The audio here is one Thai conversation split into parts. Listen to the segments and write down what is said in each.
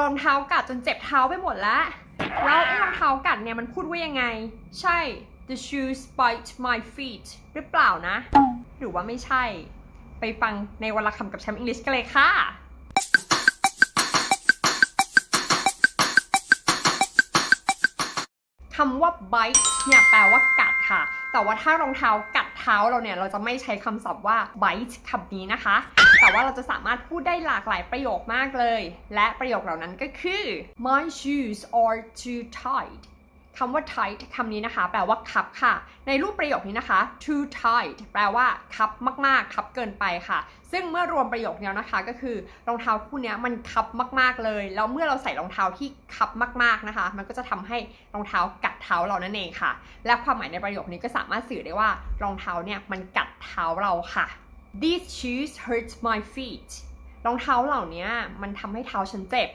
รองเท้ากัดจนเจ็บเท้าไปหมดแล้ว แล้วไอ้รองเท้ากัดเนี่ยมันพูดว่ายังไง ใช่ the shoes bite my feet หรือเปล่านะ หรือว่าไม่ใช่ ไปฟังในวันละคำกับแชมป์อังกฤษกันเลยค่ะ คำว่า bite เนี่ยแปลว่ากัดค่ะ แต่ว่าถ้ารองเท้ากัด เท้าเราเนี่ยเราจะไม่ใช้คำศัพท์ว่า bite คำนี้นะคะ แต่ว่าเราจะสามารถพูดได้หลากหลายประโยคมากเลย และประโยคเหล่านั้นก็คือ my shoes are too tight คำว่า tight คำนี้นะคะ แปลว่าคับค่ะ ในรูปประโยคนี้นะคะ too tight แปลว่าคับมากๆ คับเกินไปค่ะ ซึ่งเมื่อรวมประโยคนี้นะคะ ก็คือรองเท้าคู่นี้มันคับมากๆเลย แล้วเมื่อเราใส่รองเท้าที่คับมากๆนะคะ มันก็จะทำให้รองเท้ากัดเท้าเรานั่นเองค่ะ และความหมายในประโยคนี้ก็สามารถสื่อได้ว่ารองเท้าเนี่ยมันกัดเท้าเราค่ะ These shoes hurt my feet รองเท้าเหล่านี้มันทำให้เท้าฉันเจ็บ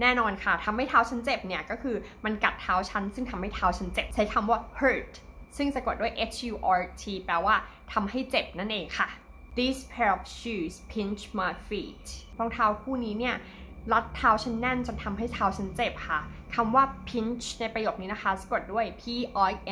แน่นอนค่ะทำให้เท้าฉันเจ็บเนี่ยก็คือมันกัดเท้าฉันซึ่งทำให้เท้าฉันเจ็บ ใช้คำว่า hurt ซึ่งสะกดด้วย h u r t แปลว่าทำให้เจ็บนั่นเองค่ะ These pair of shoes pinch my feet รองเท้าคู่นี้เนี่ยรัดเท้าฉันแน่นจนทำให้เท้าฉันเจ็บค่ะคำว่า pinch ในประโยคนี้นะคะ สะกดด้วย p i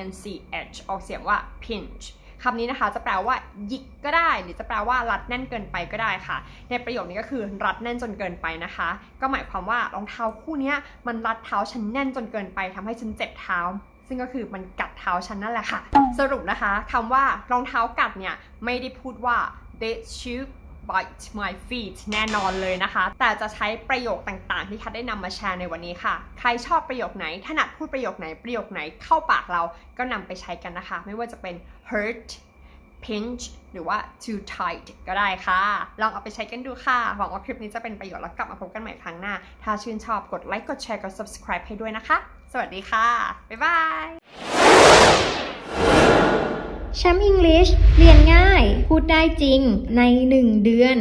n c h ออกเสียงว่า pinch คำนี้นะคะจะแปลว่าหยิกก็ได้ หรือจะแปลว่ารัดแน่นเกินไปก็ได้ค่ะ ในประโยคนี้ก็คือรัดแน่นจนเกินไปนะคะ ก็หมายความว่ารองเท้าคู่นี้มันรัดเท้าฉันแน่นจนเกินไปทำให้ฉันเจ็บเท้าซึ่งก็คือมันกัดเท้าฉันนั่นแหละค่ะ สรุปนะคะคำว่ารองเท้ากัดเนี่ย ไม่ได้พูดว่า they shoe bite my feet แน่นอนเลยนะคะ แต่จะใช้ประโยคต่างๆ ที่คัดได้นำมาแชร์ในวันนี้ค่ะ ใครชอบประโยคไหน ถนัดพูดประโยคไหน ประโยคไหนเข้าปากเราก็นำไปใช้กันนะคะ ไม่ว่าจะเป็น hurt pinch หรือว่า too tight ก็ได้ค่ะ ลองเอาไปใช้กันดูค่ะ หวังว่าคลิปนี้จะเป็นประโยชน์แล้วกลับมาพบกันใหม่ครั้งหน้า ถ้าชื่นชอบกดไลค์ กดแชร์ กด subscribe ให้ด้วยนะคะ สวัสดีค่ะ บ๊ายบายแชมป์อังกฤษเรียนง่าย พูดได้จริงใน 1 เดือน